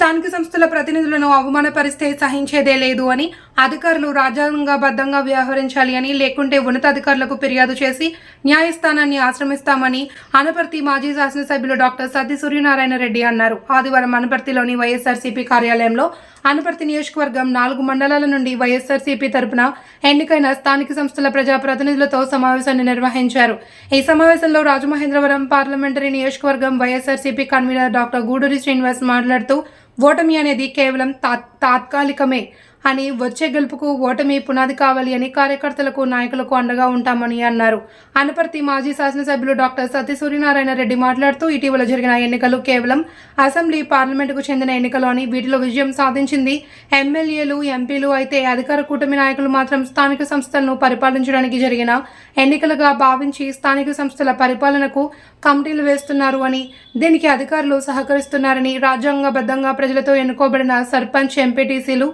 స్థానిక సంస్థల ప్రతినిధులను అవమానపరిస్తే సహించేదే లేదు అని అధికారులు రాజ్యాంగబద్ధంగా వ్యవహరించాలి అని లేకుంటే ఉన్నతాధికారులకు ఫిర్యాదు చేసి న్యాయస్థానాన్ని ఆశ్రమిస్తామని అనపర్తి మాజీ శాసనసభ్యులు డాక్టర్ సత్య సూర్యనారాయణ రెడ్డి అన్నారు. ఆదివారం అనపర్తిలోని వైఎస్ఆర్సీపీ కార్యాలయంలో అనపర్తి నియోజకవర్గం నాలుగు మండలాల నుండి వైఎస్ఆర్సీపీ తరపున ఎన్నికైన స్థానిక సంస్థల ప్రజా ప్రతినిధులతో సమావేశాన్ని నిర్వహించారు. ఈ సమావేశంలో రాజమహేంద్రవరం పార్లమెంటరీ నియోజకవర్గం YSRCP convener doctor Guduri Srinivas మాట్లాడుతూ ఓటమి అనేది కేవలం తా- తాత్కాలికమే. అని వచ్చే గెలుపుకు ఓటమి పునాది కావాలి అని కార్యకర్తలకు నాయకులకు అండగా ఉంటామని అన్నారు. అనపర్తి మాజీ శాసనసభ్యులు డాక్టర్ సత్యసూర్యనారాయణ రెడ్డి మాట్లాడుతూ ఇటీవల జరిగిన ఎన్నికలు కేవలం అసెంబ్లీ పార్లమెంటుకు చెందిన ఎన్నికలు అని వీటిలో విజయం సాధించింది ఎమ్మెల్యేలు ఎంపీలు అయితే అధికార కూటమి నాయకులు మాత్రం స్థానిక సంస్థలను పరిపాలించడానికి జరిగిన ఎన్నికలుగా భావించి స్థానిక సంస్థల పరిపాలనకు కమిటీలు వేస్తున్నారు అని దీనికి అధికారులు సహకరిస్తున్నారని రాజ్యాంగబద్ధంగా ప్రజలతో ఎన్నుకోబడిన సర్పంచ్ ఎంపీటీసీలు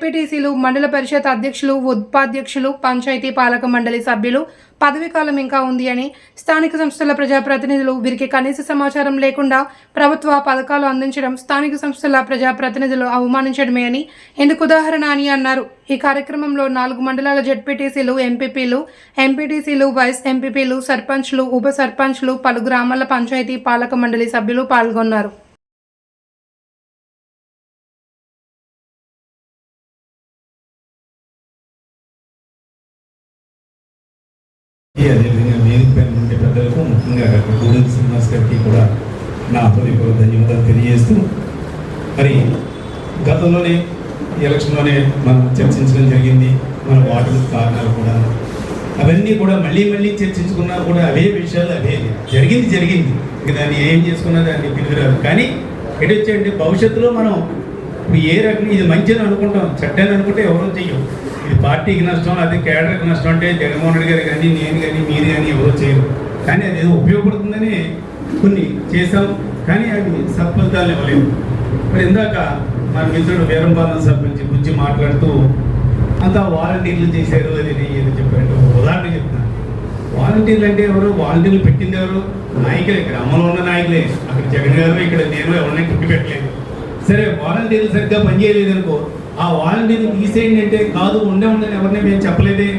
జడ్పీటీసీలు మండల పరిషత్ అధ్యక్షులు ఉపాధ్యక్షులు పంచాయతీ పాలక మండలి సభ్యులు పదవీ కాలం ఇంకా ఉంది అని స్థానిక సంస్థల ప్రజాప్రతినిధులు వీరికి కనీస సమాచారం లేకుండా ప్రభుత్వ పథకాలు అందించడం స్థానిక సంస్థల ప్రజాప్రతినిధులు అవమానించడమే అని ఎందుకు ఉదాహరణ అని అన్నారు. ఈ కార్యక్రమంలో నాలుగు మండలాల జడ్పీటీసీలు ఎంపీపీలు ఎంపీటీసీలు వైస్ ఎంపీపీలు సర్పంచ్లు ఉప సర్పంచ్లు పలు గ్రామాల పంచాయతీ పాలక మండలి సభ్యులు పాల్గొన్నారు. అదేవిధంగా వేదిక పైన ఉండే పెద్దలకు ముఖ్యంగా డాక్టర్ గూడెం శ్రీనివాస్ గారికి కూడా నా హృదయపూర్వక ధన్యవాదాలు తెలియజేస్తూ మరి గతంలోనే ఎలక్షన్లోనే మనం చర్చించడం జరిగింది మన వార్డు కారణాలు కూడా. అవన్నీ కూడా మళ్ళీ మళ్ళీ చర్చించుకున్నా కూడా అవే విషయాలు అవే జరిగింది జరిగింది. ఇక దాన్ని ఏం చేసుకున్నా దాన్ని పిలుగురాదు. కానీ ఎటు వచ్చేయండి భవిష్యత్తులో మనం ఇప్పుడు ఏ రకంగా ఇది మంచిది అనుకుంటాం చెడ్డని అనుకుంటే ఎవరూ చెయ్యం ఇది పార్టీకి నష్టం అది కేడర్కి నష్టం అంటే జగన్మోహన్ రెడ్డి గారు కానీ నేను కానీ మీరు కానీ ఎవరో చేయరు. కానీ అది ఏదో ఉపయోగపడుతుందని కొన్ని చేశాం కానీ అవి సత్ఫలితాలు ఇవ్వలేము మరి ఇందాక మన మిత్రుడు వీరంపాలన సర్పంచ్ గురించి మాట్లాడుతూ అంతా వాలంటీర్లు చేశారు అది ఇది ఏదో చెప్పారు ఉదాహరణ చెప్తున్నాను వాలంటీర్లు అంటే ఎవరు? వాలంటీర్లు పెట్టింది ఎవరు? నాయకులే. గ్రామంలో ఉన్న నాయకులే. అక్కడ జగన్ గారు ఇక్కడ నేను ఎవరిని పుట్టి పెట్టలేదు సరే వాలంటీర్లు సరిగ్గా పనిచేయలేదు అనుకో ఆ వాలంటీర్లు తీసేయండి అంటే కాదు ఉండే ఉండని ఎవరిని మేము చెప్పలేదే?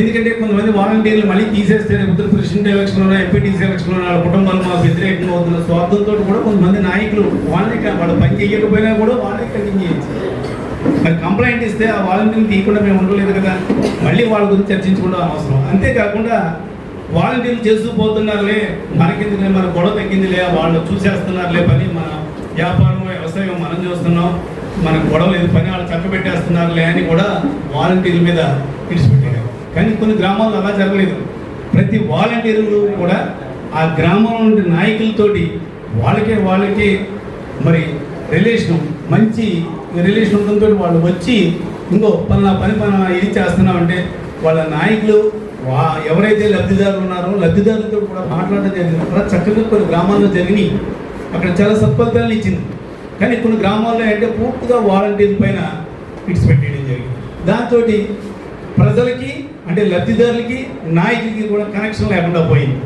ఎందుకంటే కొంతమంది వాలంటీర్లు మళ్ళీ తీసేస్తే ఉత్తర ప్రెసిడెంట్ ఎలక్షన్లో ఎంపీటీసీ ఎలక్షన్లో వాళ్ళ కుటుంబాలు మాకు వ్యతిరేకంగా అవుతున్న స్వార్థంతో కూడా కొంతమంది నాయకులు వాళ్ళకి వాళ్ళు పని చేయకపోయినా కూడా వాళ్ళకి కంటిన్యూ చేయొచ్చు. మరి కంప్లైంట్ ఇస్తే ఆ వాలంటీర్లు తీయకుండా మేము ఉండలేదు కదా? మళ్ళీ వాళ్ళ గురించి చర్చించుకోవడం అవసరం. అంతేకాకుండా వాలంటీర్లు చేస్తూ పోతున్నారులే మనకెందుకులే మన గొడవ తగ్గిందిలే వాళ్ళు చూసేస్తున్నారులే పని మన వ్యాపారం వ్యవసాయం మనం చూస్తున్నాం. మనకు గొడవ లేదు పని వాళ్ళు చక్కబెట్టేస్తున్నారులే అని కూడా వాలంటీర్ల మీద విడిచిపెట్టారు. కానీ కొన్ని గ్రామాల్లో అలా జరగలేదు. ప్రతి వాలంటీర్లు కూడా ఆ గ్రామంలో ఉండే నాయకులతోటి వాళ్ళకే వాళ్ళకి మరి రిలేషన్ మంచి రిలేషన్ ఉండడంతో వాళ్ళు వచ్చి ఇంకో పలానా పని మనం ఇది చేస్తున్నామంటే వాళ్ళ నాయకులు వా ఎవరైతే లబ్ధిదారులు ఉన్నారో లబ్ధిదారులతో కూడా మాట్లాడడం జరిగింది. అలా చక్కగా కొన్ని గ్రామాల్లో జరిగినాయి. అక్కడ చాలా సత్ఫలితాలను ఇచ్చింది. కానీ కొన్ని గ్రామాల్లో అంటే పూర్తిగా వాలంటీర్ పైన ఇట్స్ పెట్టేయడం జరిగింది. దాంతో ప్రజలకి అంటే లబ్ధిదారులకి నాయకులకి కూడా కనెక్షన్ లేకుండా పోయింది.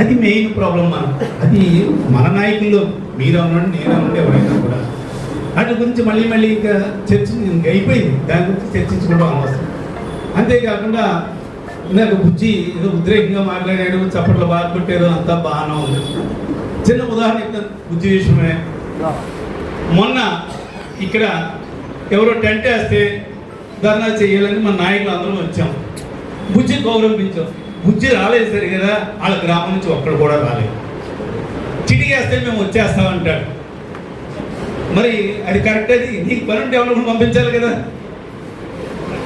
అది మెయిన్ ప్రాబ్లం మనం. అది మన నాయకుల్లో మీరు అవునండి నేను అవునండి ఎవరైనా కూడా. వాటి గురించి మళ్ళీ మళ్ళీ ఇంకా చర్చ ఇంకా అయిపోయింది. దాని గురించి చర్చించుకోవడం అవసరం అంతేకాకుండా నాకు బుజ్జి ఏదో ఉద్రేకంగా మాట్లాడాడు చప్పట్లు బాగా కొట్టేదో అంతా బాగానే ఉంది. చిన్న ఉదాహరణ చెప్తాను. బుజ్జి విషయమే. మొన్న ఇక్కడ ఎవరో టెంట్ వేస్తే ధర్నా చేయాలని మన నాయకులు అందరం వచ్చాం. బుజ్జి గౌరవించాం బుజ్జి రాలేదు సరి కదా? వాళ్ళ గ్రామం నుంచి ఒక్కడు కూడా రాలేదు. చిటికేస్తే మేము వచ్చేస్తామంటాడు. మరి అది కరెక్ట్ అది? నీకు పని ఉంటే ఎవరు పంపించాలి కదా?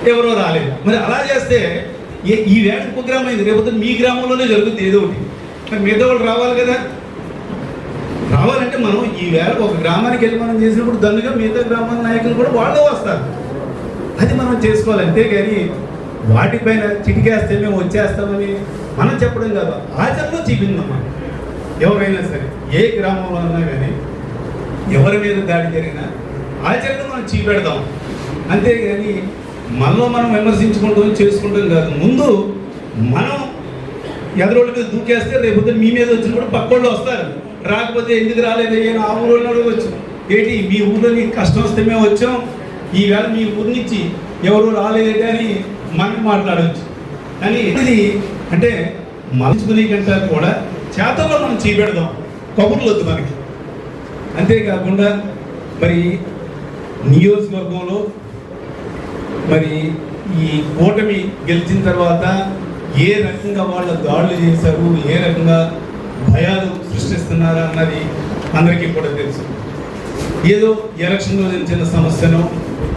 ఎవరో రాలేదు. మరి అలా చేస్తే ఈ వేళ ప్రోగ్రామ్ అయింది. రేపు మీ గ్రామంలోనే జరుగుతుంది ఏదో ఒకటి. మరి మిగతా వాళ్ళు రావాలి కదా? రావాలంటే మనం ఈ వేళ ఒక గ్రామానికి వెళ్ళి మనం చేసినప్పుడు దండుగా మిగతా గ్రామాల నాయకులు కూడా వాళ్ళే వస్తారు. అది మనం చేసుకోవాలి అంతేగాని వాటిపైన చిటికేస్తే మేము వచ్చేస్తామని మనం చెప్పడం కాదు. ఆచరణలో చూపిందమ్మా ఎవరైనా సరే ఏ గ్రామంలో ఉన్నా కానీ ఎవరి మీద దాడి జరిగినా ఆచరణ మనం చూపెడదాం అంతేగాని మనలో మనం విమర్శించుకుంటాం చేసుకుంటాం కాదు. ముందు మనం ఎదరోళ్ళ మీద దూకేస్తే రేపొద్దు మీ మీద వచ్చిన కూడా పక్కోళ్ళు వస్తారు. రాకపోతే ఎందుకు రాలేదు నేను ఆ ఊళ్ళో అడగవచ్చు ఏంటి మీ ఊళ్ళో నీకు కష్టం వస్తే మేము వచ్చాం. ఈవేళ మీ ఊరి నుంచి ఎవరు రాలేదంటే అని మనం మాట్లాడవచ్చు కానీ ఇది అంటే మలుచుకునే కంటే కూడా చేతల్లో మనం చేపెడదాం. కబుర్లు వద్దు మనకి. అంతేకాకుండా మరి నియోజకవర్గంలో మరి ఈ కూటమి గెలిచిన తర్వాత ఏ రకంగా వాళ్ళ దాడులు చేశారు ఏ రకంగా చేస్తున్నారా అన్నది అందరికీ కూడా తెలుసు. ఏదో ఎలక్షన్లో చిన్న సమస్యను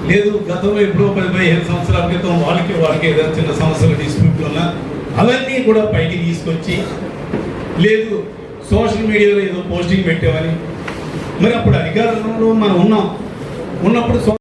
లేదు గతంలో ఎప్పుడో పది పదిహేను సంవత్సరాల క్రితం వాళ్ళకి వాళ్ళకి ఏదైనా చిన్న సమస్యలు డిస్ప్యూట్లు ఉన్నా అవన్నీ కూడా పైకి తీసుకొచ్చి లేదు సోషల్ మీడియాలో ఏదో పోస్టింగ్ పెట్టామని మరి అప్పుడు అధికారంలో మనం ఉన్నాం. ఉన్నప్పుడు